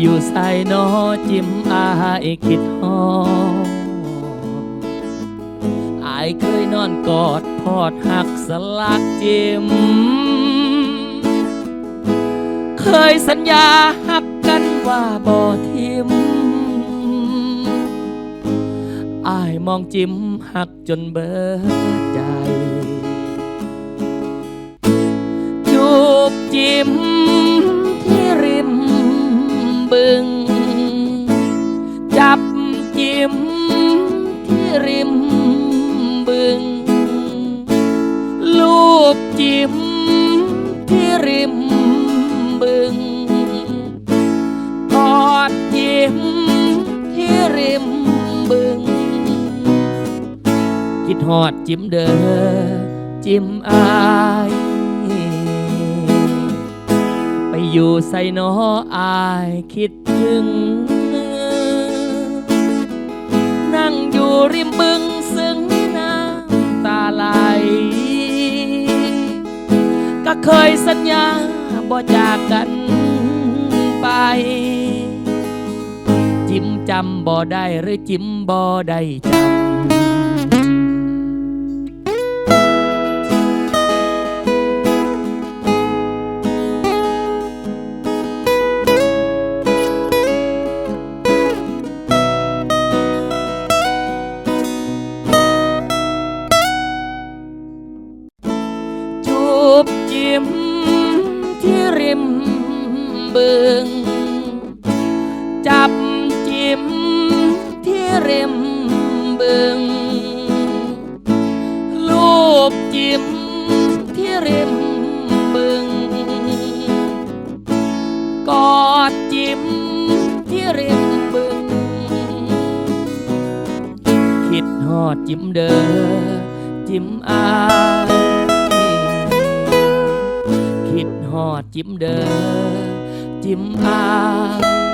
อยู่ใส่นอจิ้มอายคิดฮออายเคยนอนกอดพอดหักสลักจิ้ม เคยสัญญาหักกันว่าบ่ทิมอายมองจิ้มหักจนเบิดใจ บจิ้มที่ริมบึง ลูบจิ้มที่ริมบึงกอดจิ้มที่ริมบึง คิดหอดจิ้มเด้อจิ้มอายไปอยู่ใส่นออายคิดถึง ริมบึงซึ่งน้ำตาไหล ก็เคยสัญญาบ่จากกันไป จิ้มจำบ่ได้หรือจิ้มบ่ได้จำ บจิ้มที่ริมบึง จับจิ้มที่ริมบึงลูบจิ้มที่ริมบึง กอดจิ้มที่ริมบึง คิดฮอดจิ้มเด้อจิ้มอาย คิดฮอด